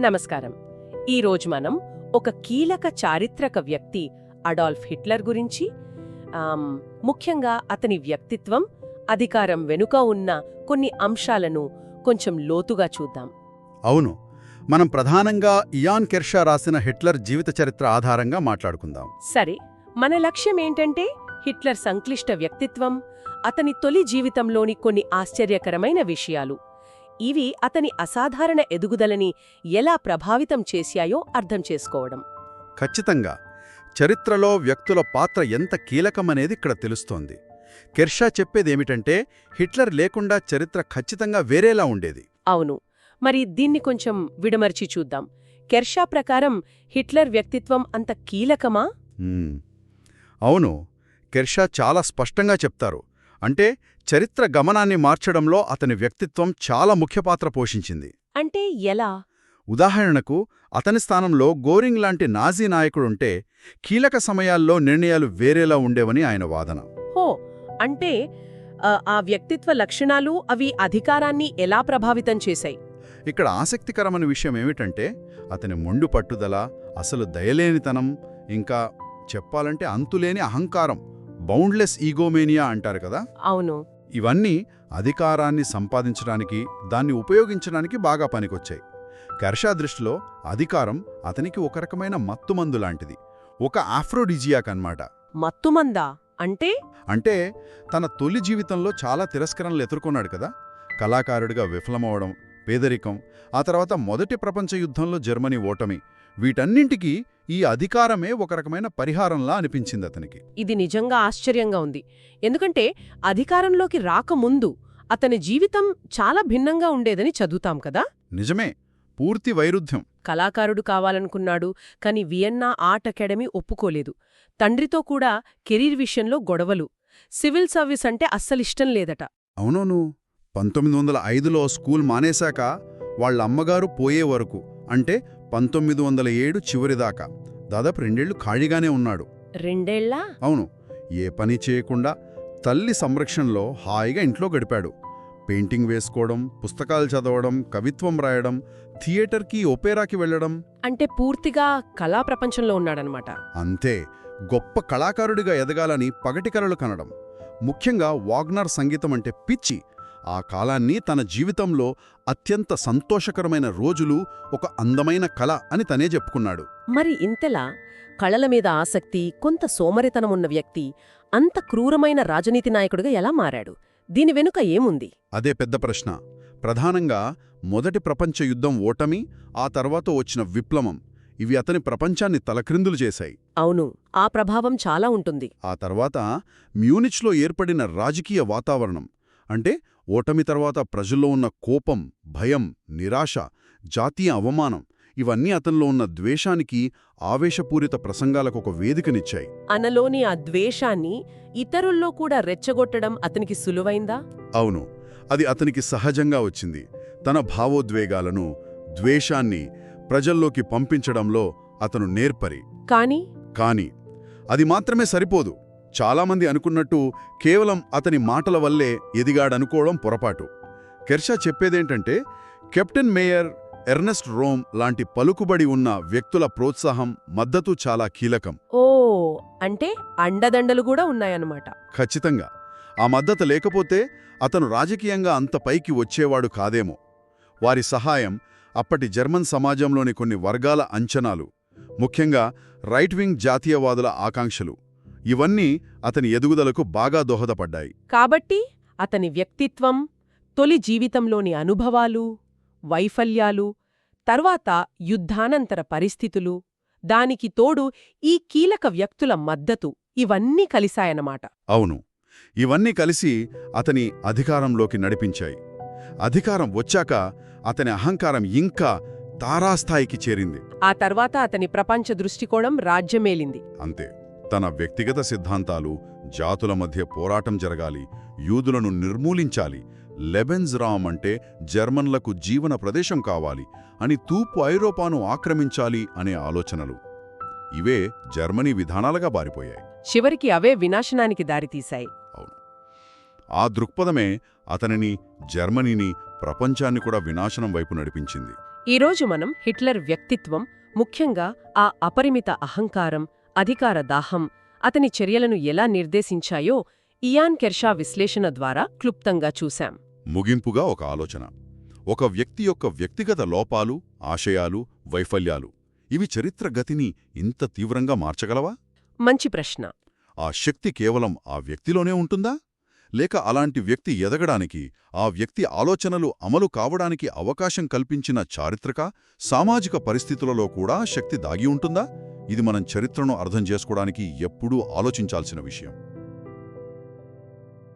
నమస్కారం. ఈరోజు మనం ఒక కీలక చారిత్రక వ్యక్తి అడాల్ఫ్ హిట్లర్ గురించి ముఖ్యంగా అతని వ్యక్తిత్వం అధికారం వెనుక ఉన్న కొన్ని అంశాలను కొంచెం లోతుగా చూద్దాం. అవును. మనం ప్రధానంగా ఇయాన్ కెర్షా రాసిన హిట్లర్ జీవిత చరిత్ర ఆధారంగా మాట్లాడుకుందాం. సరే. మన లక్ష్యం ఏంటంటే హిట్లర్ సంక్లిష్ట వ్యక్తిత్వం అతని తొలి జీవితంలోని కొన్ని ఆశ్చర్యకరమైన విషయాలు. ఇవి అతని అసాధారణ ఎదుగుదలని ఎలా ప్రభావితం చేశాయో అర్థం చేసుకోవడం. ఖచ్చితంగా. చరిత్రలో వ్యక్తుల పాత్ర ఎంత కీలకమనేది ఇక్కడ తెలుస్తోంది. కెర్షా చెప్పేదేమిటంటే హిట్లర్ లేకుండా చరిత్ర ఖచ్చితంగా వేరేలా ఉండేది. అవును. మరి దీన్ని కొంచెం విడమర్చి చూద్దాం. కెర్షా ప్రకారం హిట్లర్ వ్యక్తిత్వం అంత కీలకమా. అవును. కెర్షా చాలా స్పష్టంగా చెప్తారు. అంటే చరిత్ర గమనాన్ని మార్చడంలో అతని వ్యక్తిత్వం చాలా ముఖ్య పాత్ర పోషించింది. అంటే ఎలా? ఉదాహరణకు అతని స్థానంలో గోరింగ్ లాంటి నాజీ నాయకుడుంటే కీలక సమయాల్లో నిర్ణయాలు వేరేలా ఉండేవని ఆయన వాదన. హో! అంటే ఆ, ఆ వ్యక్తిత్వ లక్షణాలు అవి అధికారాన్ని ఎలా ప్రభావితం చేశాయి? ఇక్కడ ఆసక్తికరమైన విషయం ఏమిటంటే అతని మొండు పట్టుదల అసలు దయలేనితనం ఇంకా చెప్పాలంటే అంతులేని అహంకారం బౌండ్లెస్ ఈగోమేనియా అంటారు కదా? అవును. ఇవన్నీ అధికారాన్ని సంపాదించడానికి దాన్ని ఉపయోగించడానికి బాగా పనికొచ్చాయి. కర్షా దృష్టిలో అధికారం అతనికి ఒక రకమైన మత్తుమందు లాంటిది. ఒక ఆఫ్రోడిజియాక్ అన్నమాట. మత్తుమందా? అంటే? అంటే తన తొలి జీవితంలో చాలా తిరస్కరణలు ఎదుర్కొన్నాడు కదా? కళాకారుడిగా విఫలమవడం పేదరికం ఆ తర్వాత మొదటి ప్రపంచ యుద్ధంలో జర్మనీ ఓటమి వీటన్నింటికీ ఈ అధికారమే ఒక రకమైన పరిహారంలా అనిపించింది అతనికి. ఇది నిజంగా ఆశ్చర్యంగా ఉంది. ఎందుకంటే అధికారంలోకి రాకముందు అతని జీవితం చాలా భిన్నంగా ఉండేదని చదువుతాం కదా? నిజమే. పూర్తి వైరుధ్యం. కళాకారుడు కావాలనుకున్నాడు కాని వియన్నా ఆర్ట్ అకాడమీ ఒప్పుకోలేదు. తండ్రితో కూడా కెరీర్ విషయంలో గొడవలు. సివిల్ సర్వీస్ అంటే అస్సలిష్టం లేదట. అవునవును పంతొమ్మిది వందల ఐదులో స్కూల్ మానేశాక వాళ్ళ అమ్మగారు పోయే వరకు. అంటే పంతొమ్మిది వందల ఏడు చివరిదాకా దాదాపు రెండేళ్ళు ఖాళీగానే ఉన్నాడు. రెండేళ్ళా అవును. ఏ పని చేయకుండా తల్లి సంరక్షణలో హాయిగా ఇంట్లో గడిపాడు. పెయింటింగ్ వేసుకోవడం పుస్తకాలు చదవడం కవిత్వం రాయడం థియేటర్కి ఒపేరాకి వెళ్ళడం. అంటే పూర్తిగా కళా ప్రపంచంలో ఉన్నాడనమాట. అంతే. గొప్ప కళాకారుడిగా ఎదగాలని పగటి కలలు కనడం. ముఖ్యంగా వాగ్నర్ సంగీతం అంటే పిచ్చి. ఆ కాలాన్ని తన జీవితంలో అత్యంత సంతోషకరమైన రోజులు ఒక అందమైన కళ అని తనే చెప్పుకున్నాడు. మరి ఇంతలా కళల మీద ఆసక్తి కొంత సోమరితనం ఉన్న వ్యక్తి అంత క్రూరమైన రాజనీతి నాయకుడిగా ఎలా మారాడు? దీని వెనుక ఏముంది? అదే పెద్ద ప్రశ్న. ప్రధానంగా మొదటి ప్రపంచ యుద్ధం ఓటమి ఆ తర్వాత వచ్చిన విప్లవం. ఇవి అతని ప్రపంచాన్ని తలక్రిందులు చేశాయి. అవును ఆ ప్రభావం చాలా ఉంటుంది. ఆ తర్వాత మ్యూనిచ్లో ఏర్పడిన రాజకీయ వాతావరణం. అంటే ఓటమి తర్వాత ప్రజల్లో ఉన్న కోపం భయం నిరాశ జాతీయ అవమానం ఇవన్నీ అతనిలో ఉన్న ద్వేషానికి ఆవేశపూరిత ప్రసంగాలకు ఒక వేదికనిచ్చాయి. అనలోని ఆ ద్వేషాన్ని ఇతరుల్లో కూడా రెచ్చగొట్టడం అతనికి సులువైందా? అవును. అది అతనికి సహజంగా వచ్చింది. తన భావోద్వేగాలను ద్వేషాన్ని ప్రజల్లోకి పంపించడంలో అతను నేర్పరి. కాని? కాని అది మాత్రమే సరిపోదు. చాలామంది అనుకున్నట్టు కేవలం అతని మాటల వల్లే ఎదిగాడనుకోవడం పొరపాటు. కెర్షా చెప్పేదేంటంటే కెప్టెన్ మేయర్ ఎర్నెస్ట్ రోమ్ లాంటి పలుకుబడి ఉన్న వ్యక్తుల ప్రోత్సాహం మద్దతు చాలా కీలకం. ఓ అంటే అండదండలు కూడా ఉన్నాయన్నమాట. ఖచ్చితంగా. ఆ మద్దతు లేకపోతే అతను రాజకీయంగా అంత పైకి వచ్చేవాడు కాదేమో. వారి సహాయం అప్పటి జర్మన్ సమాజంలోని కొన్ని వర్గాల అంచనాలు ముఖ్యంగా రైట్ వింగ్ జాతీయవాదుల ఆకాంక్షలు. ఇవన్నీ అతని ఎదుగుదలకు బాగా దోహదపడ్డాయి. కాబట్టి అతని వ్యక్తిత్వం తొలి జీవితంలోని అనుభవాలు వైఫల్యాలు తర్వాత యుద్ధానంతర పరిస్థితులు దానికి తోడు ఈ కీలక వ్యక్తుల మద్దతు ఇవన్నీ కలిశాయన్నమాట. అవును ఇవన్నీ కలిసి అతని అధికారంలోకి నడిపించాయి. అధికారం వచ్చాక అతని అహంకారం ఇంకా తారాస్థాయికి చేరింది. ఆ తర్వాత అతని ప్రపంచ దృష్టికోణం రాజ్యమేలింది. అంతే. తన వ్యక్తిగత సిద్ధాంతాలు జాతుల మధ్య పోరాటం జరగాలి యూదులను నిర్మూలించాలి లెబెన్స్ రామ్ అంటే జర్మన్లకు జీవన ప్రదేశం కావాలి అని తూర్పు ఐరోపాను ఆక్రమించాలి అనే ఆలోచనలు. ఇవే జర్మనీ విధానాలుగా బారిపోయాయి చివరికి అవే వినాశనానికి దారితీశాయి. ఆ దృక్పథమే అతనిని జర్మనీని ప్రపంచాన్ని కూడా వినాశనం వైపు నడిపించింది. ఈరోజు మనం హిట్లర్ వ్యక్తిత్వం ముఖ్యంగా ఆ అపరిమిత అహంకారం అధికార దాహం అతని చర్యలను ఎలా నిర్దేశించాయో ఇయాన్ కెర్షా విశ్లేషణ ద్వారా క్లుప్తంగా చూశాం. ముగింపుగా ఒక ఆలోచన. ఒక వ్యక్తి యొక్క వ్యక్తిగత లోపాలు ఆశయాలు వైఫల్యాలు ఇవి చరిత్ర గతిని ఇంత తీవ్రంగా మార్చగలవా? మంచి ప్రశ్న. ఆ శక్తి కేవలం ఆ వ్యక్తిలోనే ఉంటుందా? లేక అలాంటి వ్యక్తి ఎదగడానికి ఆ వ్యక్తి ఆలోచనలు అమలు కావడానికి అవకాశం కల్పించిన చారిత్రక సామాజిక పరిస్థితులలో కూడా శక్తి దాగి ఉంటుందా? ఇది మనం చరిత్రను అర్థం చేసుకోవడానికి ఎప్పుడూ ఆలోచించాల్సిన విషయం.